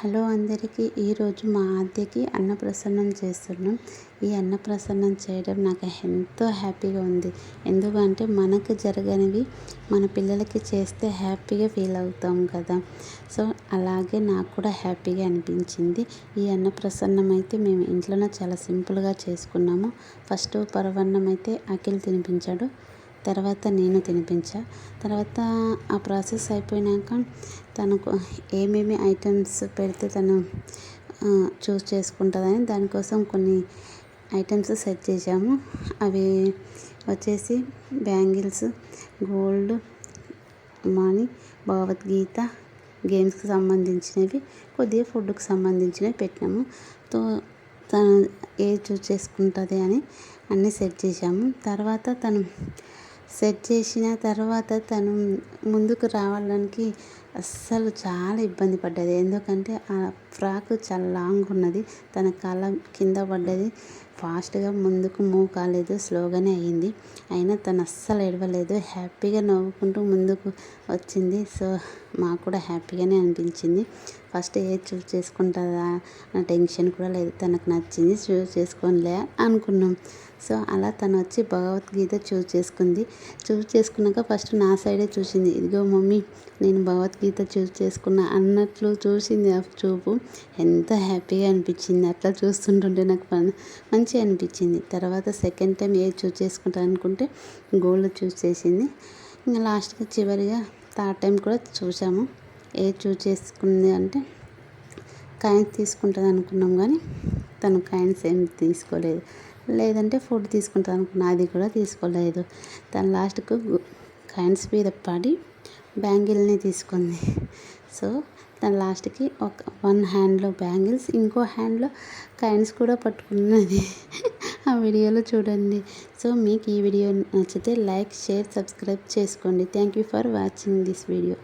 Hello అందరికీ ఈరోజు మా ఆద్యకి అన్నప్రసన్నం చేస్తున్నాం. ఈ అన్నప్రసన్నం చేయడం నాకు ఎంతో హ్యాపీగా ఉంది. ఎందుకంటే మనకు జరగనివి మన పిల్లలకి చేస్తే హ్యాపీగా ఫీల్ అవుతాం కదా. సో అలాగే నాకు కూడా హ్యాపీగా అనిపించింది. ఈ అన్నప్రసన్నం అయితే మేము ఇంట్లోనే చాలా సింపుల్గా చేసుకున్నాము. ఫస్ట్ పరవన్నం అయితే అఖిల్ తినిపించాడు. తర్వాత నేను తినిపించా. తర్వాత ఆ ప్రాసెస్ అయిపోయినాక తనకు ఏమేమి ఐటమ్స్ పెడితే తను చూస్ చేసుకుంటుందని దానికోసం కొన్ని ఐటమ్స్ సెట్ చేసాము అవి వచ్చేసి బ్యాంగిల్స్ గోల్డ్ మనీ భగవద్గీత గేమ్స్కి సంబంధించినవి కొద్దిగా ఫుడ్కి సంబంధించినవి పెట్టినాము. తో తను ఏ చూస్ చేసుకుంటుంది అని అన్నీ సెట్ చేసాము తర్వాత తను సెట్ చేసిన తర్వాత తను ముందుకు రావడానికి అస్సలు చాలా ఇబ్బంది పడ్డది. ఎందుకంటే ఆ ఫ్రాక్ చాలా లాంగ్ ఉన్నది. తన కాళ్ళ కింద పడ్డది. ఫాస్ట్గా ముందుకు మూవ్ కాలేదు స్లోగానే అయ్యింది అయినా తను అస్సలు ఏడవలేదు. హ్యాపీగా నవ్వుకుంటూ ముందుకు వచ్చింది. సో మాకు కూడా హ్యాపీగానే అనిపించింది. ఫస్ట్ ఏది చూస్ చేసుకుంటుందా అన్న టెన్షన్ కూడా లేదు. తనకు నచ్చింది చూస్ చేసుకోనిలే అనుకున్నాం. సో అలా తను వచ్చి భగవద్గీత చూస్ చేసుకుంది. చూస్ చేసుకున్నాక ఫస్ట్ నా సైడే చూసింది. ఇదిగో మమ్మీ నేను భగవద్గీత చూస్ చేసుకున్నా అన్నట్లు చూసింది ఆ చూపు. ఎంత హ్యాపీగా అనిపించింది. అట్లా చూస్తుంటుంటే నాకు మంచి అనిపించింది. తర్వాత సెకండ్ టైం ఏది చూస్ చేసుకుంటాను అనుకుంటే గోల్డ్ చూస్ చేసింది. ఇంకా లాస్ట్గా చివరిగా థర్డ్ టైం కూడా చూసాము. ఏది చూస్ చేసుకుంది అంటే కాయిన్స్ తీసుకుంటుంది అనుకున్నాం కానీ తను కాయిన్స్ ఏం తీసుకోలేదు. లేదంటే ఫుడ్ తీసుకుంటుంది అనుకున్నా అది కూడా తీసుకోలేదు. తను లాస్ట్కు కాయిన్స్ మీద పడి బ్యాంగిల్ని తీసుకుంది. సో దాని లాస్ట్కి ఒక వన్ హ్యాండ్లో బ్యాంగిల్స్ ఇంకో హ్యాండ్లో కాయిన్స్ కూడా పట్టుకున్నది. ఆ వీడియోలో చూడండి. సో మీకు ఈ వీడియో నచ్చితే లైక్ షేర్ సబ్స్క్రైబ్ చేసుకోండి. Thank you for watching this video.